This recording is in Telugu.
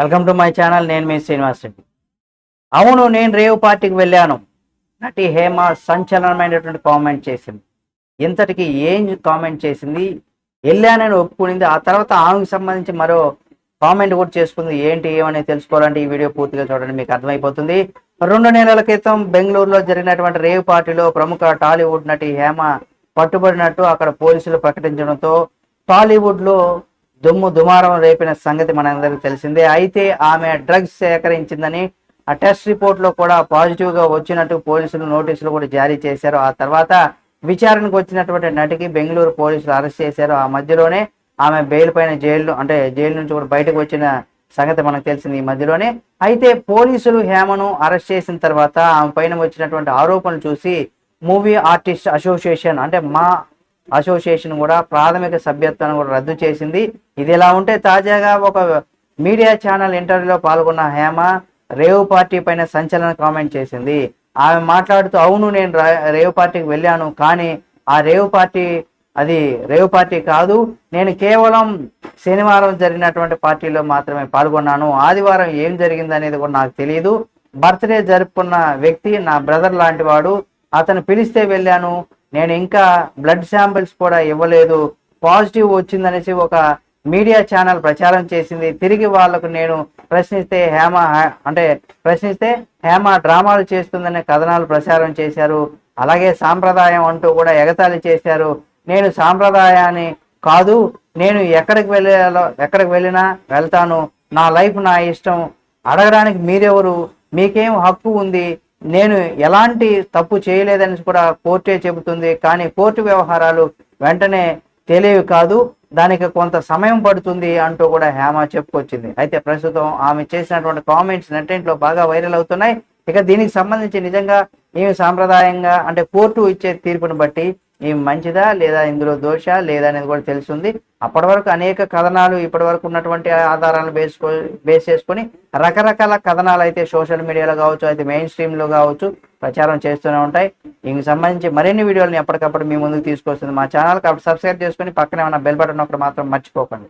వెల్కమ్ టు మై ఛానల్ నేను మీ శ్రీనివాస్ రెడ్డి. అవును నేను రేవ్ పార్టీకి వెళ్ళాను. నటి హేమ సంచలనమైనటువంటి కామెంట్ చేసింది. ఇంతటికి ఏం కామెంట్ చేసింది? వెళ్ళానని ఒప్పుకునింది. ఆ తర్వాత ఆమెకు సంబంధించి మరో కామెంట్ కూడా చేసుకుంది. ఏంటి ఏమని తెలుసుకోవాలంటే ఈ వీడియో పూర్తిగా చూడండి మీకు అర్థమైపోతుంది. రెండు నెలల క్రితం బెంగళూరులో జరిగినటువంటి రేవ్ పార్టీలో ప్రముఖ టాలీవుడ్ నటి హేమ పట్టుబడినట్టు అక్కడ పోలీసులు ప్రకటించడంతో టాలీవుడ్లో దుమ్ము దుమారం రేపిన సంగతి మనందరికీ తెలిసిందే. అయితే ఆమె డ్రగ్స్ సేకరించిందని ఆ టెస్ట్ రిపోర్ట్లో కూడా పాజిటివ్గా వచ్చినట్టు పోలీసులు నోటీసులు కూడా జారీ చేశారు. ఆ తర్వాత విచారణకు వచ్చినటువంటి నటికి బెంగళూరు పోలీసులు అరెస్ట్ చేశారు. ఆ మధ్యలోనే ఆమె బెయిల్ పైన జైలు అంటే జైలు నుంచి కూడా బయటకు వచ్చిన సంగతి మనకు తెలిసింది ఈ మధ్యలోనే. అయితే పోలీసులు హేమను అరెస్ట్ చేసిన తర్వాత ఆమె పైన వచ్చినటువంటి ఆరోపణలు చూసి మూవీ ఆర్టిస్ట్ అసోసియేషన్ అంటే మా అసోసియేషన్ కూడా ప్రాథమిక సభ్యత్వాన్ని కూడా రద్దు చేసింది. ఇది ఇలా ఉంటే తాజాగా ఒక మీడియా ఛానల్ ఇంటర్వ్యూలో పాల్గొన్న హేమ రేవ్ పార్టీ పైన సంచలన కామెంట్ చేసింది. ఆమె మాట్లాడుతూ అవును నేను రేవ్ పార్టీకి వెళ్ళాను కానీ ఆ రేవ్ పార్టీ అది రేవ్ పార్టీ కాదు. నేను కేవలం శనివారం జరిగినటువంటి పార్టీలో మాత్రమే పాల్గొన్నాను. ఆదివారం ఏం జరిగింది అనేది కూడా నాకు తెలియదు బర్త్డే జరుపుకున్న వ్యక్తి నా బ్రదర్ లాంటి వాడు. అతను పిలిస్తే వెళ్ళాను. నేను ఇంకా బ్లడ్ శాంపిల్స్ కూడా ఇవ్వలేదు. పాజిటివ్ వచ్చిందనేసి ఒక మీడియా ఛానల్ ప్రచారం చేసింది. తిరిగి వాళ్ళకు నేను ప్రశ్నిస్తే హేమ అంటే ప్రశ్నిస్తే హేమ డ్రామాలు చేస్తుందనే కథనాలు ప్రచారం చేశారు. అలాగే సాంప్రదాయం అంటూ కూడా ఎగతాళి చేశారు. నేను సాంప్రదాయాన్ని కాదు నేను ఎక్కడికి వెళ్ళాలో ఎక్కడికి వెళ్ళినా వెళ్తాను. నా లైఫ్ నా ఇష్టం. అడగడానికి మీరెవరు? మీకేం హక్కు ఉంది? నేను ఎలాంటి తప్పు చేయలేదని కూడా కోర్టే చెబుతుంది. కానీ కోర్టు వ్యవహారాలు వెంటనే తెలియవు కాదు. దానికి కొంత సమయం పడుతుంది అంటూ కూడా హేమ చెప్పుకొచ్చింది. అయితే ప్రస్తుతం ఆమె చేసినటువంటి కామెంట్స్ నెట్టింట్లో బాగా వైరల్ అవుతున్నాయి. ఇక దీనికి సంబంధించి నిజంగా ఏమి సాంప్రదాయంగా అంటే కోర్టు ఇచ్చే తీర్పుని బట్టి ఏం మంచిదా లేదా ఇందులో దోష లేదా అనేది కూడా తెలుస్తుంది. అప్పటి వరకు అనేక కథనాలు ఇప్పటి వరకు ఉన్నటువంటి ఆధారాలను బేసుకో బేస్ చేసుకొని రకరకాల కథనాలు అయితే సోషల్ మీడియాలో కావచ్చు అయితే మెయిన్ స్ట్రీమ్లో కావచ్చు ప్రచారం చేస్తూనే ఉంటాయి. దీనికి సంబంధించి మరిన్ని వీడియోలను ఎప్పటికప్పుడు మీ ముందుకు తీసుకొస్తుంది మా ఛానల్. అప్పుడు సబ్స్క్రైబ్ చేసుకొని పక్కనే ఉన్న బెల్ బటన్ ఒకటి మాత్రం మర్చిపోకండి.